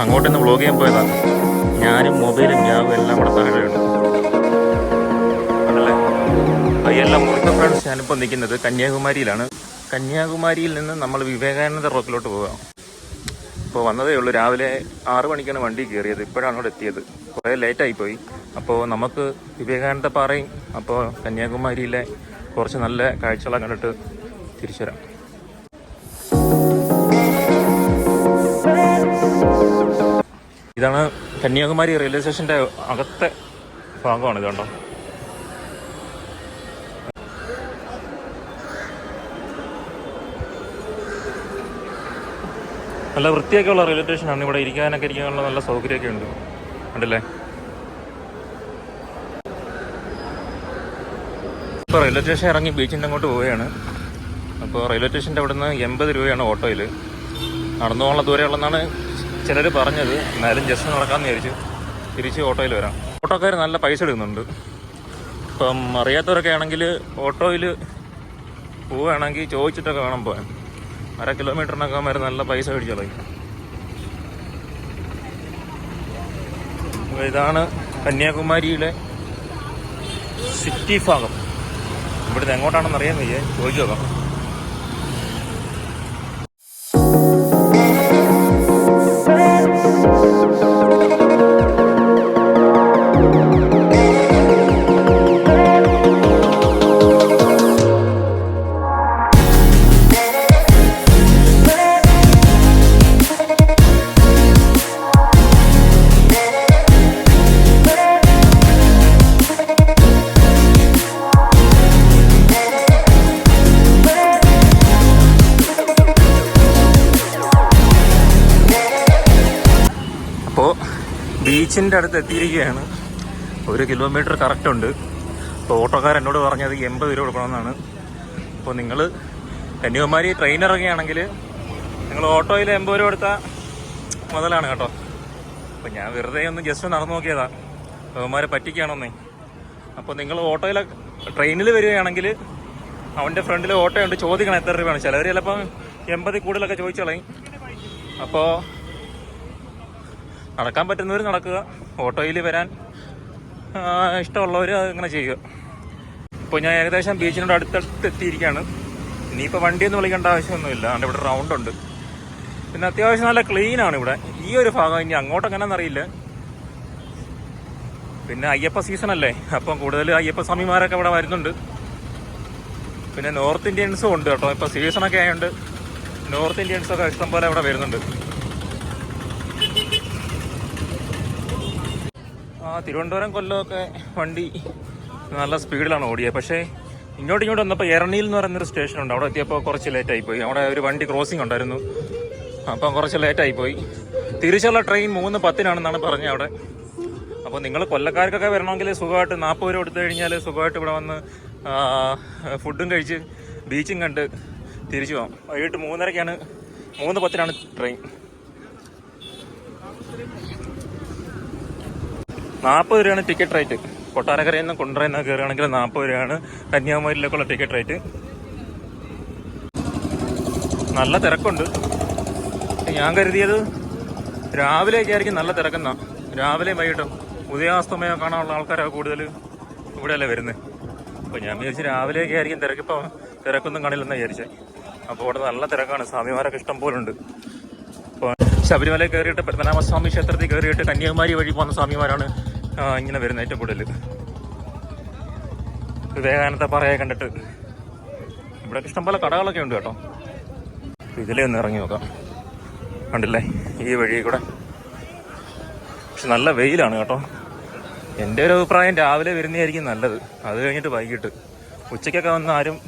അങ്ങോട്ടൊന്ന് വ്ലോഗ് ചെയ്യാൻ പോയതാണ് ഞാനും മൊബൈലും ഞാവും എല്ലാം കൂടെ താഴെയുണ്ട് ആണല്ലേ അയ്യെല്ലാം മുറിക്ക ഫ്രണ്ട്സ് ഞാനിപ്പോൾ നിൽക്കുന്നത് കന്യാകുമാരിയിലാണ്. കന്യാകുമാരിയിൽ നിന്ന് നമ്മൾ വിവേകാനന്ദ റോക്കിലോട്ട് പോകാം ഇപ്പോൾ വന്നതേ ഉള്ളൂ. രാവിലെ ആറു മണിക്കാണ് വണ്ടി കയറിയത്. ഇപ്പോഴാണ് അവിടെ എത്തിയത്. കുറേ ലേറ്റായി പോയി. അപ്പോൾ നമുക്ക് വിവേകാനന്ദ പാറയും അപ്പോൾ കന്യാകുമാരിയിലെ കുറച്ച് നല്ല കാഴ്ചകളൊക്കെ കണ്ടിട്ട് തിരിച്ചു വരാം ഇതാണ് കന്യാകുമാരി റെയിൽവേ സ്റ്റേഷന്റെ അകത്തെ ഭാഗമാണ് ഇത് കണ്ടോ? നല്ല വൃത്തിയൊക്കെ ഉള്ള റെയിൽവേ സ്റ്റേഷനാണ് ഇവിടെ ഇരിക്കാനൊക്കെ ഇരിക്കാനുള്ള നല്ല സൗകര്യമൊക്കെ ഉണ്ട്. ഉണ്ടല്ലേ ഇപ്പോൾ റെയിൽവേ സ്റ്റേഷൻ ഇറങ്ങി ബീച്ചിന്റെ അങ്ങോട്ട് പോവുകയാണ്. അപ്പോൾ റെയിൽവേ സ്റ്റേഷന്റെ അവിടെ നിന്ന് എൺപത് രൂപയാണ് ഓട്ടോയിൽ നടന്നു പോകാനുള്ള ദൂരമുള്ളതെന്നാണ് ചിലർ പറഞ്ഞത് എന്നാലും ജസ്റ്റ് നടക്കാമെന്ന് വിചാരിച്ചു തിരിച്ച് ഓട്ടോയിൽ വരാം. ഓട്ടോക്കാർ നല്ല പൈസ എടുക്കുന്നുണ്ട്. ഇപ്പം അറിയാത്തവരൊക്കെ ആണെങ്കിൽ ഓട്ടോയിൽ പോവുകയാണെങ്കിൽ ചോദിച്ചിട്ടൊക്കെ വേണം പോകാൻ. അര കിലോമീറ്ററിനൊക്കെ വരെ നല്ല പൈസ മേടിച്ചു ഇതാണ് കന്യാകുമാരിയിലെ സിറ്റി ഭാഗം. ഇവിടുന്ന് എങ്ങോട്ടാണെന്ന് അറിയാൻ വയ്യേ. ചോദിച്ചു നോക്കാം. ബീച്ചിന്റെ അടുത്ത് എത്തിയിരിക്കുകയാണ്. ഒരു കിലോമീറ്റർ കറക്റ്റ് ഉണ്ട്. അപ്പോൾ ഓട്ടോക്കാർ എന്നോട് പറഞ്ഞത് എൺപത് രൂപ കൊടുക്കണമെന്നാണ്. അപ്പോൾ നിങ്ങൾ കന്യാകുമാരി ട്രെയിൻ ഇറങ്ങുകയാണെങ്കിൽ നിങ്ങൾ ഓട്ടോയിൽ എൺപത് രൂപ കൊടുത്താൽ മുതലാണ് കേട്ടോ. അപ്പോൾ ഞാൻ വെറുതെ ഒന്ന് ജസ്റ്റ് നടന്നു നോക്കിയതാ. അവന്മാരെ പറ്റിക്കുകയാണെന്നേ. അപ്പോൾ നിങ്ങൾ ഓട്ടോയിൽ ട്രെയിനിൽ വരികയാണെങ്കിൽ അവന്റെ ഫ്രണ്ടിൽ ഓട്ടോ ഉണ്ട് ചോദിക്കണം എത്ര രൂപയാണ്. ചിലവർ ചിലപ്പം എൺപതിൽ കൂടുതലൊക്കെ ചോദിച്ചു കളയും അപ്പോൾ നടക്കാൻ പറ്റുന്നവർ നടക്കുക ഓട്ടോയിൽ വരാൻ ഇഷ്ടമുള്ളവർ അങ്ങനെ ചെയ്യുക. ഇപ്പോൾ ഞാൻ ഏകദേശം ബീച്ചിനോട് അടുത്തടുത്ത് എത്തിയിരിക്കുകയാണ്. ഇനിയിപ്പോൾ വണ്ടിയൊന്നും വിളിക്കേണ്ട ആവശ്യമൊന്നുമില്ല. അതുകൊണ്ട് ഇവിടെ റൗണ്ട് ഉണ്ട് പിന്നെ അത്യാവശ്യം നല്ല ക്ലീനാണ് ഇവിടെ. ഈ ഒരു ഭാഗം ഇനി അങ്ങോട്ട് എങ്ങനെയാണെന്ന് അറിയില്ല. പിന്നെ അയ്യപ്പ സീസൺ അല്ലേ? അപ്പം കൂടുതൽ അയ്യപ്പ സ്വാമിമാരൊക്കെ ഇവിടെ വരുന്നുണ്ട്. പിന്നെ നോർത്ത് ഇന്ത്യൻസും ഉണ്ട് കേട്ടോ. ഇപ്പോൾ സീസണൊക്കെ ആയതുകൊണ്ട് നോർത്ത് ഇന്ത്യൻസൊക്കെ ഇഷ്ടംപോലെ ഇവിടെ വരുന്നുണ്ട്. തിരുവനന്തപുരം കൊല്ലമൊക്കെ വണ്ടി നല്ല സ്പീഡിലാണ് ഓടിയത് പക്ഷേ ഇങ്ങോട്ട് ഇങ്ങോട്ട് വന്നപ്പോൾ എറണിയിൽ എന്ന് പറയുന്നൊരു സ്റ്റേഷൻ ഉണ്ട്. അവിടെ എത്തിയപ്പോൾ കുറച്ച് ലേറ്റ് ആയിപ്പോയി. അവിടെ ഒരു വണ്ടി ക്രോസിംഗ് ഉണ്ടായിരുന്നു. അപ്പം കുറച്ച് ലേറ്റ് ആയിപ്പോയി. തിരിച്ചുള്ള ട്രെയിൻ മൂന്ന് പത്തിനാണെന്നാണ് പറഞ്ഞത് അവിടെ. അപ്പോൾ നിങ്ങൾ കൊല്ലക്കാർക്കൊക്കെ വരണമെങ്കിൽ സുഖമായിട്ട് നാൽപ്പത് രൂപ എടുത്തു കഴിഞ്ഞാൽ സുഖമായിട്ട് ഇവിടെ വന്ന് ഫുഡും കഴിച്ച് ബീച്ചും കണ്ട് തിരിച്ചു പോകാം വൈകിട്ട് മൂന്നരയ്ക്കാണ് മൂന്ന് പത്തിനാണ് ട്രെയിൻ നാൽപ്പത് രൂപയാണ് ടിക്കറ്റ് റേറ്റ് കൊട്ടാരക്കരയിൽ നിന്ന് കൊണ്ടുവരുന്ന കയറുകയാണെങ്കിൽ നാൽപ്പത് രൂപയാണ്. കന്യാകുമാരിയിലേക്കുള്ള ടിക്കറ്റ് റേറ്റ് നല്ല തിരക്കുണ്ട്. ഞാൻ കരുതിയത് രാവിലെയൊക്കെ ആയിരിക്കും നല്ല തിരക്കുന്ന. രാവിലെയും വൈകിട്ടും. ഉദയാസ്തമയം കാണാനുള്ള ആൾക്കാരാണ് കൂടുതൽ ഇവിടെയല്ലേ വരുന്നത് അപ്പോൾ ഞാൻ വിചാരിച്ചു രാവിലെയൊക്കെ ആയിരിക്കും തിരക്കിപ്പോൾ തിരക്കൊന്നും കാണില്ലെന്ന് വിചാരിച്ചേ. അപ്പോൾ ഇവിടെ നല്ല തിരക്കാണ്. സ്വാമിമാരൊക്കെ ഇഷ്ടം പോലെ ഉണ്ട് ശബരിമല കയറിയിട്ട് പത്മനാഭസ്വാമി ക്ഷേത്രത്തിൽ കയറിയിട്ട് കന്യാകുമാരി വഴി പോകുന്ന സ്വാമിമാരാണ്. ഇങ്ങനെ വരുന്ന ഏറ്റവും കൂടുതൽ. വിവേകാനന്ദ പറയെ കണ്ടിട്ട്. ഇവിടെ ഇഷ്ടംപോലെ കടകളൊക്കെ ഉണ്ട് കേട്ടോ. ഇതിലേ ഒന്ന് ഇറങ്ങി നോക്കാം. കണ്ടില്ലേ? ഈ വഴി കൂടെ. പക്ഷെ നല്ല വെയിലാണ് കേട്ടോ. എന്റെ ഒരു അഭിപ്രായം രാവിലെ വരുന്നതായിരിക്കും നല്ലത്. അത് കഴിഞ്ഞിട്ട് വൈകിട്ട്. ഉച്ചയ്ക്കൊക്കെ വന്ന് ആരും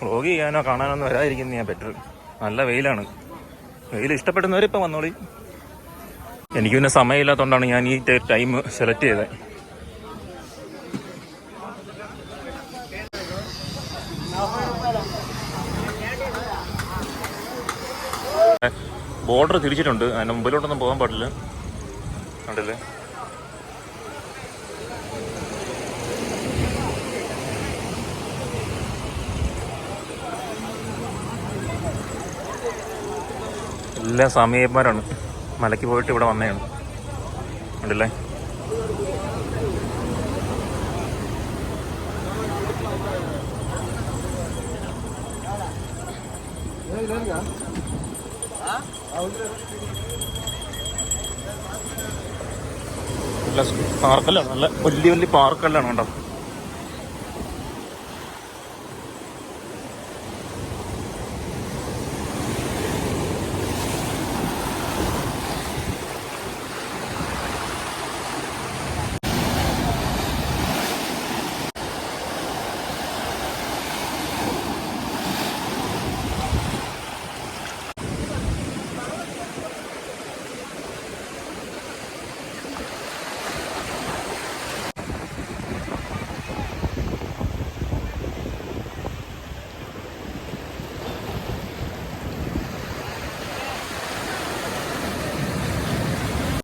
വ്ളോഗ് ചെയ്യാനോ കാണാനോ വരാതിരിക്കുന്ന ഞാൻ ബെറ്റർ നല്ല വെയിലാണ്. വെയിൽ ഇഷ്ടപ്പെടുന്നവരിപ്പോൾ വന്നോളി. എനിക്ക് പിന്നെ സമയമില്ലാത്തതുകൊണ്ടാണ് ഞാൻ ഈ ടൈം സെലക്ട് ചെയ്തത്. ബോർഡർ തിരിച്ചിട്ടുണ്ട്. അതിന് മുമ്പിലോട്ടൊന്നും പോകാൻ പാടില്ല. കണ്ടില്ലേ? എല്ലാ സമയന്മാരാണ്. മലയ്ക്ക് പോയിട്ട് ഇവിടെ വന്നതാണ് ഉണ്ടല്ലേ നല്ല പാർക്കല്ലാണ് നല്ല വലിയ വലിയ പാർക്കല്ലാണ് കേട്ടോ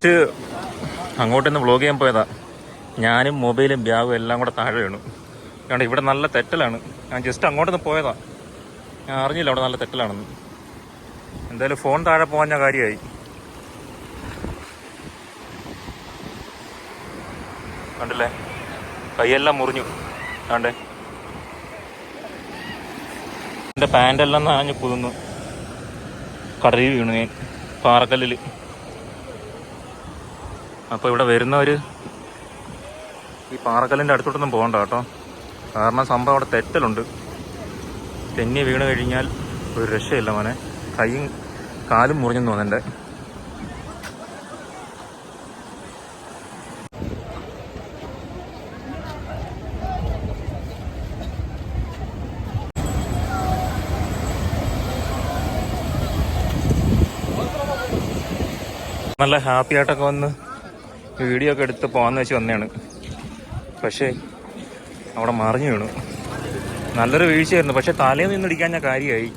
ജസ്റ്റ് അങ്ങോട്ടൊന്ന് വ്ളോഗ് ചെയ്യാൻ പോയതാ. ഞാനും മൊബൈലും ബാഗും എല്ലാം കൂടെ താഴെ വീണു. കാരണം ഇവിടെ നല്ല തെറ്റലാണ്. ഞാൻ ജസ്റ്റ് അങ്ങോട്ടൊന്ന് പോയതാ. ഞാൻ അറിഞ്ഞില്ല അവിടെ നല്ല തെറ്റലാണെന്ന്. എന്തായാലും ഫോൺ താഴെ പോകാൻ കാര്യമായി. കണ്ടില്ലേ? കൈയെല്ലാം മുറിഞ്ഞു. കണ്ടേ? എന്റെ പാന്റെല്ലാം നനഞ്ഞു പുതുന്നു കടലിൽ വീണു ഞാൻ. പാറക്കല്ലിൽ അപ്പോൾ ഇവിടെ വരുന്നവർ ഈ പാറക്കല്ലിന്റെ അടുത്തോട്ടൊന്നും പോകണ്ട കേട്ടോ. കാരണം സംഭവം അവിടെ തെറ്റലുണ്ട്. തെന്നി വീണ് കഴിഞ്ഞാൽ ഒരു രക്ഷയില്ല മോനെ. കൈയും കാലും മുറിഞ്ഞു തോന്നുന്നുണ്ട് നല്ല ഹാപ്പി ആയിട്ടൊക്കെ വന്ന് വീഡിയോ ഒക്കെ എടുത്ത് പോകാന്ന് വെച്ച് വന്നതാണ്. പക്ഷേ അവിടെ മറിഞ്ഞു വീണു. നല്ലൊരു വീഴ്ചയായിരുന്നു. പക്ഷേ തലേന്ന് നിന്ന് ഇടിക്കാൻ ഞാൻ കാര്യമായി.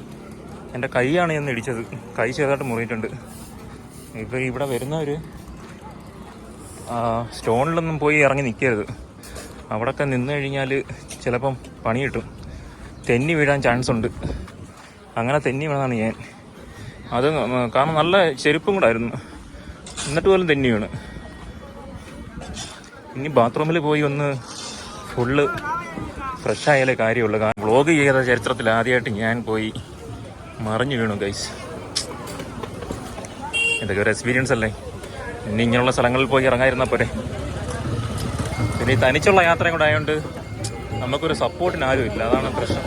എന്റെ കൈയാണ് ഞാൻ ഇടിച്ചത്. കൈ ചെറുതായിട്ട് മുറിയിട്ടുണ്ട്. ഇപ്പോൾ ഇവിടെ വരുന്നവർ സ്റ്റോണിലൊന്നും പോയി ഇറങ്ങി നിൽക്കരുത് അവിടെയൊക്കെ നിന്ന് കഴിഞ്ഞാൽ ചിലപ്പം പണി കിട്ടും. തെന്നി വീഴാൻ ചാൻസ് ഉണ്ട്. അങ്ങനെ തെന്നി വീണതാണ് ഞാൻ. അത് കാരണം നല്ല ചെരുപ്പും കൂടെ ആയിരുന്നു. എന്നിട്ട് പോലും തെന്നി വീണ്. ഇനി ബാത്റൂമിൽ പോയി ഒന്ന് ഫുള്ള് ഫ്രഷ് ആയാലേ കാര്യമുള്ളൂ. കാരണം വ്ളോഗ് ചെയ്ത ചരിത്രത്തിൽ ആദ്യമായിട്ട് ഞാൻ പോയി മറിഞ്ഞു വീണു ഗൈസ് ഇതൊക്കെ ഒരു എക്സ്പീരിയൻസ് അല്ലേ? ഇനി ഇങ്ങനെയുള്ള സ്ഥലങ്ങളിൽ പോയി ഇറങ്ങാതിരുന്നാൽ പോരെ. പിന്നെ തനിച്ചുള്ള യാത്രയും കൂടെ ആയതുകൊണ്ട് നമുക്കൊരു സപ്പോർട്ടിന് ആരും ഇല്ല. അതാണ് പ്രശ്നം.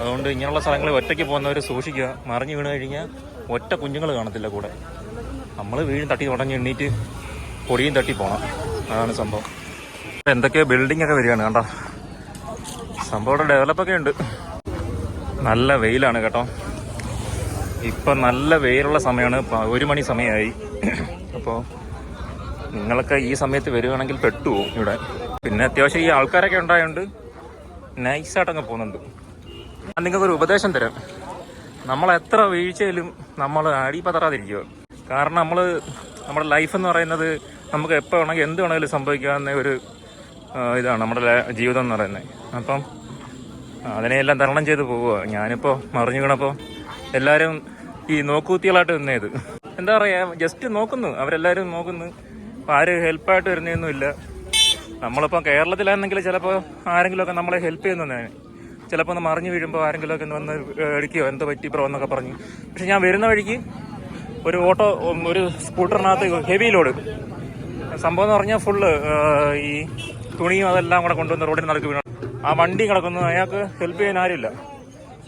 അതുകൊണ്ട് ഇങ്ങനെയുള്ള സ്ഥലങ്ങളിൽ ഒറ്റയ്ക്ക് പോകുന്നവർ സൂക്ഷിക്കുക. മറിഞ്ഞു വീണ് കഴിഞ്ഞാൽ ഒറ്റ കുഞ്ഞുങ്ങൾ കാണത്തില്ല കൂടെ. നമ്മൾ വീഴും തട്ടി തുടങ്ങി എണ്ണീറ്റ് പൊടിയും തട്ടി പോകണം അതാണ് സംഭവം. എന്തൊക്കെയോ ബിൽഡിംഗ് ഒക്കെ വരികയാണ് കണ്ടോ? സംഭവം ഡെവലപ്പൊക്കെ ഉണ്ട്. നല്ല വെയിലാണ് കേട്ടോ. ഇപ്പം നല്ല വെയിലുള്ള സമയമാണ്. ഒരു മണി സമയമായി. അപ്പോൾ നിങ്ങളൊക്കെ ഈ സമയത്ത് വരികയാണെങ്കിൽ പെട്ടുപോകും ഇവിടെ. പിന്നെ അത്യാവശ്യം ഈ ആൾക്കാരൊക്കെ ഉണ്ടായതുകൊണ്ട് നൈസായിട്ടങ്ങ് പോകുന്നുണ്ട്. ഞാൻ നിങ്ങൾക്കൊരു ഉപദേശം തരാം. നമ്മൾ എത്ര വീഴ്ചയിലും നമ്മൾ അടിപതറാതിരിക്കുക. കാരണം നമ്മൾ നമ്മുടെ ലൈഫ് എന്ന് പറയുന്നത് നമുക്ക് എപ്പോൾ വേണമെങ്കിൽ എന്ത് വേണമെങ്കിലും സംഭവിക്കാവുന്ന ഒരു ഇതാണ് നമ്മുടെ ജീവിതം എന്ന് പറയുന്നത്. അപ്പം അതിനെയെല്ലാം തരണം ചെയ്ത് പോവുക ഞാനിപ്പോൾ മറിഞ്ഞു വീണപ്പോൾ എല്ലാവരും ഈ നോക്കൂത്തികളായിട്ട് നിന്നേത് എന്താ പറയുക ജസ്റ്റ് നോക്കുന്നു. അവരെല്ലാവരും നോക്കുന്നു. ആരും ഹെൽപ്പായിട്ട് വരുന്നതൊന്നുമില്ല നമ്മളിപ്പോൾ കേരളത്തിലാണെങ്കിൽ ചിലപ്പോൾ ആരെങ്കിലുമൊക്കെ നമ്മളെ ഹെൽപ്പ് ചെയ്യുന്നതാണ് ചിലപ്പോൾ ഒന്ന് മറിഞ്ഞു വീഴുമ്പോൾ ആരെങ്കിലുമൊക്കെ ഒന്ന് വന്ന് എടുക്കുകയോ എന്തോ പറ്റി ഇപ്പോൾ എന്നൊക്കെ പറഞ്ഞു. പക്ഷെ ഞാൻ വരുന്ന വഴിക്ക് ഒരു ഓട്ടോ ഒരു സ്കൂട്ടറിനകത്ത് ഹെവി ലോഡ്. സംഭവം എന്ന് പറഞ്ഞാൽ ഫുള്ള് ഈ തുണിയും അതെല്ലാം കൂടെ കൊണ്ടുവന്ന് റോഡിൽ നടക്ക് വീണു. ആ വണ്ടി കിടക്കുന്നു. അയാൾക്ക് ഹെൽപ്പ് ചെയ്യാൻ ആരുമില്ല.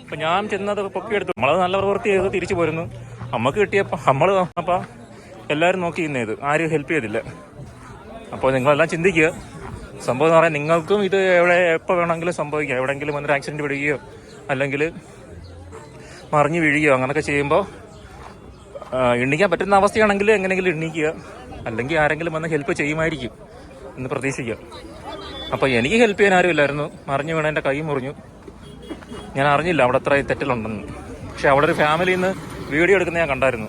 അപ്പം ഞാൻ ചെന്നത് പൊക്കിയെടുത്തു നമ്മളത് നല്ല പ്രവൃത്തി ചെയ്ത് തിരിച്ചു പോരുന്നു. നമുക്ക് കിട്ടിയപ്പോൾ നമ്മൾ അപ്പം എല്ലാവരും നോക്കി ഇന്ന് ഇത്. ആരും ഹെൽപ്പ് ചെയ്തില്ല. അപ്പോൾ നിങ്ങളെല്ലാം ചിന്തിക്കുക. സംഭവം എന്ന് പറയാൻ നിങ്ങൾക്കും ഇത് എവിടെ എപ്പോൾ വേണമെങ്കിലും സംഭവിക്കാം. എവിടെയെങ്കിലും വന്നൊരു ആക്സിഡന്റ് വിടുകയോ അല്ലെങ്കിൽ മറിഞ്ഞു വീഴുകയോ അങ്ങനെയൊക്കെ ചെയ്യുമ്പോൾ എണ്ണിക്കാൻ പറ്റുന്ന അവസ്ഥയാണെങ്കിൽ എങ്ങനെയെങ്കിലും എണ്ണിക്കുക. അല്ലെങ്കിൽ ആരെങ്കിലും വന്ന് ഹെൽപ്പ് ചെയ്യുമായിരിക്കും എന്ന് പ്രതീക്ഷിക്കുക. അപ്പോൾ എനിക്ക് ഹെൽപ്പ് ചെയ്യാൻ ആരുമില്ലായിരുന്നു മറിഞ്ഞു വീണ എന്റെ കൈ മുറിഞ്ഞു. ഞാൻ അറിഞ്ഞില്ല അവിടെ അത്ര തെറ്റിലുണ്ടെന്ന് പക്ഷെ അവിടെ ഒരു ഫാമിലിയിൽ നിന്ന് വീഡിയോ എടുക്കുന്ന ഞാൻ കണ്ടായിരുന്നു.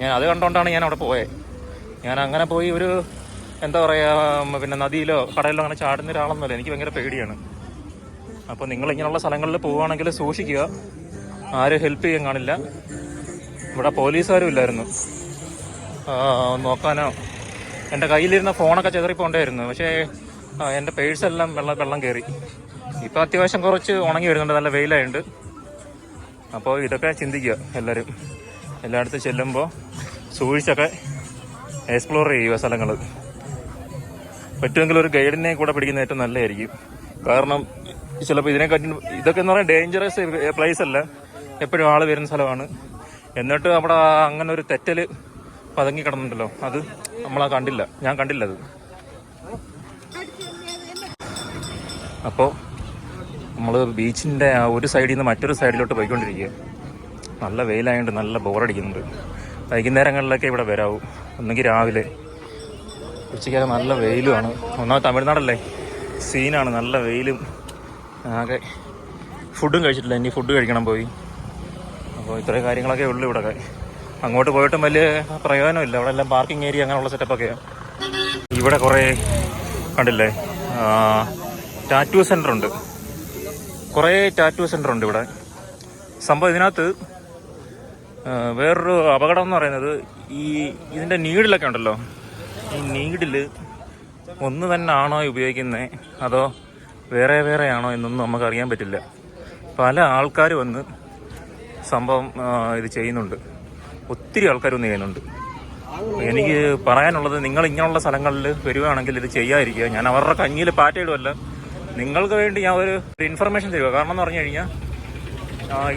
ഞാൻ അത് കണ്ടുകൊണ്ടാണ് ഞാൻ അവിടെ പോയത് ഞാൻ അങ്ങനെ പോയി ഒരു എന്താ പറയുക പിന്നെ നദിയിലോ കടലിലോ അങ്ങനെ ചാടുന്ന ഒരാളൊന്നുമല്ല. എനിക്ക് ഭയങ്കര പേടിയാണ്. അപ്പോൾ നിങ്ങൾ ഇങ്ങനെയുള്ള സ്ഥലങ്ങളിൽ പോവുകയാണെങ്കിൽ സൂക്ഷിക്കുക. ആരും ഹെൽപ്പ് ചെയ്യാൻ കാണില്ല. ഇവിടെ പോലീസുകാരും ഇല്ലായിരുന്നു നോക്കാനോ? എന്റെ കയ്യിലിരുന്ന ഫോണൊക്കെ ചെതറിപ്പോണ്ടായിരുന്നു. പക്ഷേ എന്റെ പേഴ്സെല്ലാം വെള്ളം വെള്ളം കയറി ഇപ്പോൾ അത്യാവശ്യം കുറച്ച് ഉണങ്ങി വരുന്നുണ്ട്. നല്ല വെയിലായുണ്ട്. അപ്പോൾ ഇതൊക്കെ ചിന്തിക്കുക എല്ലാവരും. എല്ലായിടത്തും ചെല്ലുമ്പോൾ സൂക്ഷിച്ചൊക്കെ എക്സ്പ്ലോർ ചെയ്യുക സ്ഥലങ്ങൾ. പറ്റുമെങ്കിൽ ഒരു ഗൈഡിനെ കൂടെ പിടിക്കുന്ന ഏറ്റവും നല്ലതായിരിക്കും. കാരണം ചിലപ്പോൾ ഇതിനെക്കാട്ടി ഇതൊക്കെ എന്ന് പറഞ്ഞാൽ ഡേഞ്ചറസ് പ്ലേസ് അല്ല. എപ്പോഴും ആൾ വരുന്ന സ്ഥലമാണ്. എന്നിട്ട് അവിടെ അങ്ങനെ ഒരു തെറ്റൽ പതുങ്ങി കിടന്നുണ്ടല്ലോ. അത് നമ്മളാ കണ്ടില്ല. ഞാൻ കണ്ടില്ല അത്. അപ്പോൾ നമ്മൾ ബീച്ചിന്റെ ആ ഒരു സൈഡിൽ നിന്ന് മറ്റൊരു സൈഡിലോട്ട് പോയിക്കൊണ്ടിരിക്കുക. നല്ല വെയിലായതുകൊണ്ട് നല്ല ബോറടിക്കുന്നുണ്ട്. വൈകുന്നേരങ്ങളിലൊക്കെ ഇവിടെ വരാവൂ. ഒന്നെങ്കിൽ രാവിലെ. ഉച്ചയ്ക്കൊക്കെ നല്ല വെയിലുമാണ്. ഒന്നാമത് തമിഴ്നാടല്ലേ? സീനാണ്. നല്ല വെയിലും. ആകെ ഫുഡും കഴിച്ചിട്ടില്ല. ഇനി ഫുഡ് കഴിക്കണം പോയി. അപ്പോൾ ഇത്രയും കാര്യങ്ങളൊക്കെ ഉള്ളു ഇവിടെ. അങ്ങോട്ട് പോയിട്ടും വലിയ പ്രയോജനമില്ല. അവിടെ എല്ലാം പാർക്കിംഗ് ഏരിയ അങ്ങനെയുള്ള സെറ്റപ്പൊക്കെയാണ് ഇവിടെ കുറേ കണ്ടില്ലേ? ടാറ്റു സെന്റർ ഉണ്ട്. കുറേ ടാറ്റു സെന്റർ ഉണ്ട് ഇവിടെ. സംഭവം ഇതിനകത്ത് വേറൊരു അപകടം എന്ന് പറയുന്നത് ഈ ഇതിന്റെ നീഡിലൊക്കെ ഉണ്ടല്ലോ. ഈ നീഡിൽ ഒന്ന് തന്നെ ആണോ ഉപയോഗിക്കുന്നത് അതോ വേറെ വേറെ ആണോ എന്നൊന്നും നമുക്ക് അറിയാൻ പറ്റില്ല. പല ആൾക്കാർ വന്ന് സംഭവം ഇത് ചെയ്യുന്നുണ്ട്. ഒത്തിരി ആൾക്കാർ ഒന്ന് ചെയ്യുന്നുണ്ട്. എനിക്ക് പറയാനുള്ളത് നിങ്ങൾ ഇങ്ങനെയുള്ള സ്ഥലങ്ങളിൽ വരികയാണെങ്കിൽ ഇത് ചെയ്യാതിരിക്കുക. ഞാൻ അവരുടെ കഞ്ഞിയിൽ പാറ്റയിടുമല്ല നിങ്ങൾക്ക് വേണ്ടി ഞാൻ ഒരു ഇൻഫർമേഷൻ തരിക കാരണം എന്ന് പറഞ്ഞു കഴിഞ്ഞാൽ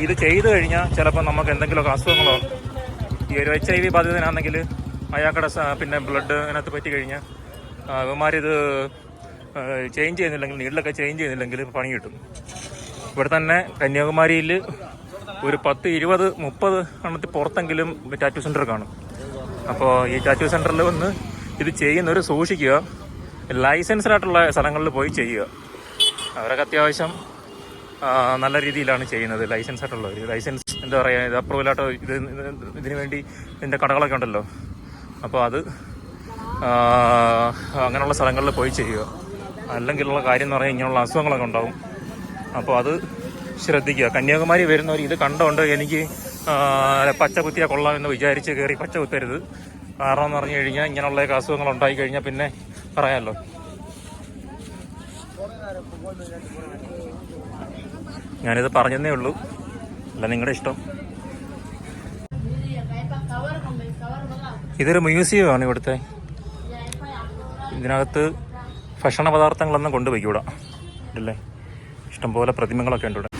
ഇത് ചെയ്തു കഴിഞ്ഞാൽ ചിലപ്പോൾ നമുക്ക് എന്തെങ്കിലുമൊക്കെ അസുഖങ്ങളോ ഈ ഒരു എച്ച് ഐ വി ബാധിതനാണെങ്കിൽ അയാൾക്കടെ പിന്നെ ബ്ലഡ് അതിനകത്ത് പറ്റി കഴിഞ്ഞാൽ ഇവന്മാരിത് ചേഞ്ച് ചെയ്യുന്നില്ലെങ്കിൽ നീഡിലൊക്കെ ചേഞ്ച് ചെയ്യുന്നില്ലെങ്കിൽ പണി കിട്ടും. ഇവിടെ തന്നെ കന്യാകുമാരിയിൽ ഒരു പത്ത് ഇരുപത് മുപ്പത് എണ്ണത്തിൽ പുറത്തെങ്കിലും ടാറ്റു സെന്റർ കാണും. അപ്പോൾ ഈ ടാറ്റു സെന്ററിൽ വന്ന് ഇത് ചെയ്യുന്നവർ സൂക്ഷിക്കുക. ലൈസൻസ്ഡായിട്ടുള്ള സ്ഥലങ്ങളിൽ പോയി ചെയ്യുക. അവരൊക്കെ അത്യാവശ്യം നല്ല രീതിയിലാണ് ചെയ്യുന്നത് ലൈസൻസ് ആയിട്ടുള്ളവർ ലൈസൻസ് എന്താ പറയുക ഇത് അപ്രൂവൽ ആട്ടോ ഇത് ഇതിനു വേണ്ടി ഇതിന്റെ കടകളൊക്കെ ഉണ്ടല്ലോ. അപ്പോൾ അത് അങ്ങനെയുള്ള സ്ഥലങ്ങളിൽ പോയി ചെയ്യുക. അല്ലെങ്കിലുള്ള കാര്യം എന്ന് പറഞ്ഞാൽ ഇങ്ങനെയുള്ള അസുഖങ്ങളൊക്കെ ഉണ്ടാവും. അപ്പോൾ അത് ശ്രദ്ധിക്കുക. കന്യാകുമാരി വരുന്നവർ ഇത് കണ്ടോണ്ട് എനിക്ക് പച്ച കുത്തിയാൽ കൊള്ളാം എന്ന് വിചാരിച്ച് കയറി പച്ച കുത്തരുത്. കാരണം എന്ന് പറഞ്ഞു കഴിഞ്ഞാൽ ഇങ്ങനെയുള്ള അസുഖങ്ങൾ ഉണ്ടായി കഴിഞ്ഞാൽ പിന്നെ പറയാമല്ലോ ഞാനിത് പറഞ്ഞതേ ഉള്ളൂ. അല്ല നിങ്ങളുടെ ഇഷ്ടം. ഇതൊരു മ്യൂസിയമാണ് ഇവിടുത്തെ. ഇതിനകത്ത് ഭക്ഷണ പദാർത്ഥങ്ങളൊന്നും കൊണ്ടുപോയിക്കൂടാ ഇല്ലേ ഇഷ്ടംപോലെ പ്രതിമകളൊക്കെ ഉണ്ട്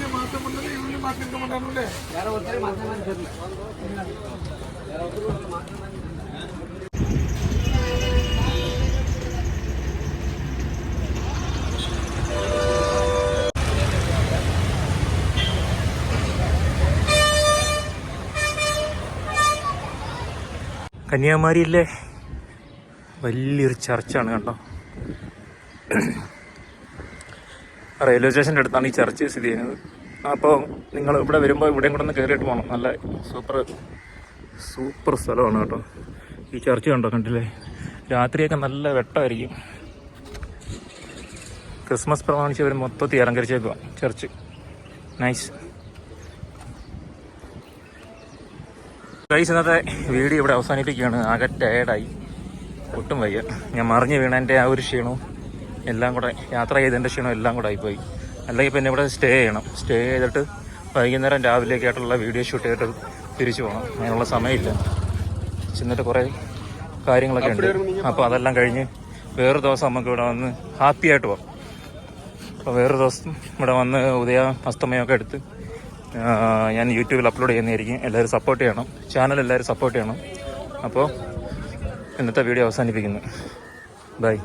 കന്യാകുമാരിയിലെ വലിയൊരു ചർച്ചാണ് കണ്ടോ റെയിൽവേ സ്റ്റേഷന്റെ അടുത്താണ് ഈ ചർച്ച് സ്ഥിതി ചെയ്യുന്നത്. അപ്പോൾ നിങ്ങൾ ഇവിടെ വരുമ്പോൾ ഇവിടെയും കൂടെ ഒന്ന് കയറിയിട്ട് പോകണം നല്ല സൂപ്പർ സൂപ്പർ സ്ഥലമാണ് കേട്ടോ. ഈ ചർച്ച കണ്ടോ കണ്ടില്ലേ? രാത്രിയൊക്കെ നല്ല വെട്ടമായിരിക്കും. ക്രിസ്മസ് പ്രമാണിച്ച് അവർ മൊത്തത്തിൽ അലങ്കരിച്ചേക്കുക ചർച്ച്. നൈസ് ഗൈസ് ഇന്നത്തെ വീഡിയോ ഇവിടെ അവസാനിപ്പിക്കുകയാണ്. ആകെ ടയേർഡായി ഒട്ടും വയ്യ. ഞാൻ മറിഞ്ഞ് വീണതിന്റെ ആ ഒരു ക്ഷീണവും എല്ലാം കൂടെ യാത്ര ചെയ്തതിന്റെ ക്ഷീണവും എല്ലാം കൂടെ ആയിപ്പോയി. അല്ലെങ്കിൽ പിന്നെ ഇവിടെ സ്റ്റേ ചെയ്യണം. സ്റ്റേ ചെയ്തിട്ട് വൈകുന്നേരം രാവിലെയൊക്കെ വീഡിയോ ഷൂട്ട് ചെയ്തിട്ട് തിരിച്ചു പോകണം. അങ്ങനെയുള്ള സമയമില്ല. ചെന്നിട്ട് കുറേ കാര്യങ്ങളൊക്കെ ഉണ്ട്. അപ്പോൾ അതെല്ലാം കഴിഞ്ഞ് വേറൊരു ദിവസം നമുക്ക് ഇവിടെ വന്ന് ഹാപ്പി ആയിട്ട് പോകാം. അപ്പോൾ വേറൊരു ദിവസം ഇവിടെ വന്ന് ഉദയ അസ്തമയമൊക്കെ എടുത്ത് ഞാൻ യൂട്യൂബിൽ അപ്ലോഡ് ചെയ്യുന്നതായിരിക്കും. എല്ലാവരും സപ്പോർട്ട് ചെയ്യണം. ചാനൽ എല്ലാവരും സപ്പോർട്ട് ചെയ്യണം. അപ്പോൾ ഇന്നത്തെ വീഡിയോ അവസാനിപ്പിക്കുന്നു. ബൈ